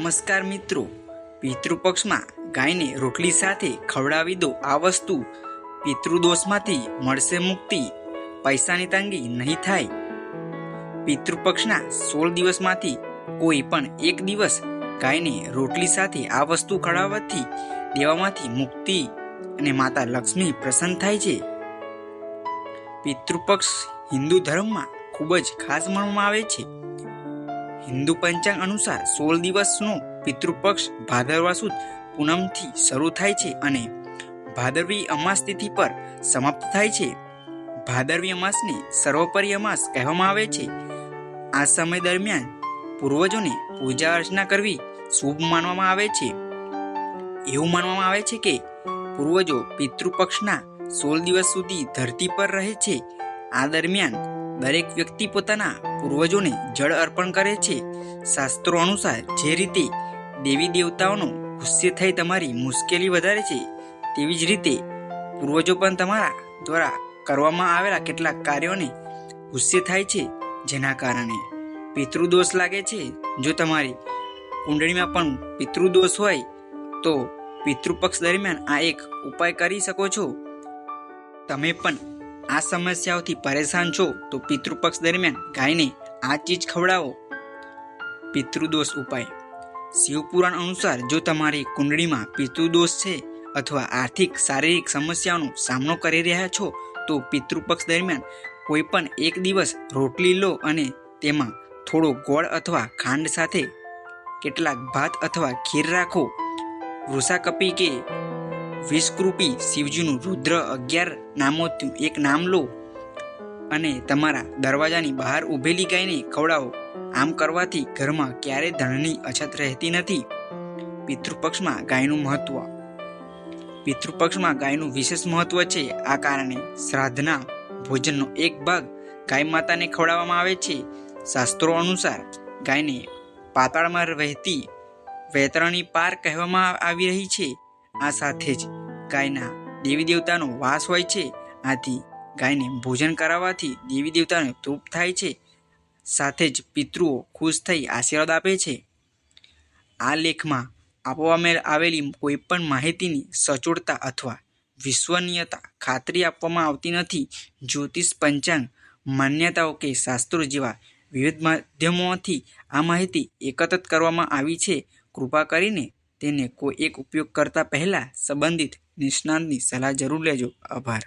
નમસ્કાર મિત્રો. પિતૃપક્ષમાં ગાયને રોટલી સાથે ખવડાવી દો આ વસ્તુ. પિતૃદોષમાંથી મળશે મુક્તિ. પૈસાની તંગી નહીં થાય. પિતૃપક્ષના સોળ દિવસમાંથી કોઈ પણ એક દિવસ ગાયને રોટલી સાથે આ વસ્તુ ખવડાવવાથી દેવામાંથી મુક્તિ અને માતા લક્ષ્મી પ્રસન્ન થાય છે. પિતૃપક્ષ હિન્દુ ધર્મમાં ખૂબ જ ખાસ માનવામાં આવે છે. હિન્દુ પંચાંગ અનુસાર સોળ દિવસનો પિતૃપક્ષ ભાદરવા સુદ પૂનમથી શરૂ થાય છે અને ભાદરવી અમાસ તિથિ પર સમાપ્ત થાય છે. ભાદરવી અમાસને સર્વોપરી અમાસ કહેવામાં આવે છે. આ સમય દરમિયાન પૂર્વજોને પૂજા અર્ચના કરવી શુભ માનવામાં આવે છે. એવું માનવામાં આવે છે કે પૂર્વજો પિતૃપક્ષના સોળ દિવસ સુધી ધરતી પર રહે છે. આ દરમિયાન દરેક વ્યક્તિ પોતાના પૂર્વજોને જળ અર્પણ કરે છે. શાસ્ત્રો અનુસાર જે રીતે દેવી દેવતાઓનો ગુસ્સે થઈ તમારી મુશ્કેલી વધારે છે, તેવી જ રીતે પૂર્વજો પણ તમારા દ્વારા કરવામાં આવેલા કેટલાક કાર્યોને ગુસ્સે થાય છે, જેના કારણે પિતૃદોષ લાગે છે. જો તમારી કુંડળીમાં પણ પિતૃદોષ હોય, તો પિતૃપક્ષ દરમિયાન આ એક ઉપાય કરી શકો છો. તમે પણ આ સમસ્યાઓથી પરેશાન છો તો પિતૃપક્ષ દરમિયાન ગાયને આ ચીજ ખવડાવો. પિતૃદોષ ઉપાય. શિવપુરાણ અનુસાર જો તમારી કુંડળીમાં પિતૃદોષ છે અથવા આર્થિક, શારીરિક સમસ્યાઓનો સામનો કરી રહ્યા છો, તો પિતૃપક્ષ દરમિયાન કોઈ પણ એક દિવસ રોટલી લો અને તેમાં થોડો ગોળ અથવા ખાંડ સાથે કેટલાક ભાત અથવા ખીર રાખો. વૃષાકપી કે વિષકૃપી શિવજીનું રુદ્ર અગિયાર નામોથી એક નામ લો અને તમારા દરવાજાની બહાર ઊભેલી ગાયને ખવડાવો. આમ કરવાથી ઘરમાં ક્યારેય ધનની અછત રહેતી નથી. પિતૃપક્ષમાં ગાયનું મહત્વ. પિતૃપક્ષમાં ગાયનું વિશેષ મહત્વ છે. આ કારણે શ્રાદ્ધના ભોજનનો એક ભાગ ગાય માતાને ખવડાવવામાં આવે છે. શાસ્ત્રો અનુસાર ગાયને પાતાળમાં વહેતી વેતરણી પાર કહેવામાં આવી રહી છે. આ સાથે જ ગાયના દેવી દેવતાનો વાસ હોય છે. આથી ગાયને ભોજન કરાવવાથી દેવી દેવતાને તૃપ્ત થાય છે. સાથે જ પિતૃઓ ખુશ થઈ આશીર્વાદ આપે છે. આ લેખમાં આપવામાં આવેલી કોઈપણ માહિતીની સચોટતા અથવા વિશ્વનીયતા ખાતરી આપવામાં આવતી નથી. જ્યોતિષ પંચાંગ માન્યતાઓ કે શાસ્ત્રો જેવા વિવિધ માધ્યમોથી આ માહિતી એકત્રિત કરવામાં આવી છે. કૃપા કરીને તેને કોઈ એક ઉપયોગ કરતા પહેલાં સંબંધિત નિષ્ણાતની સલાહ જરૂર લેજો. આભાર.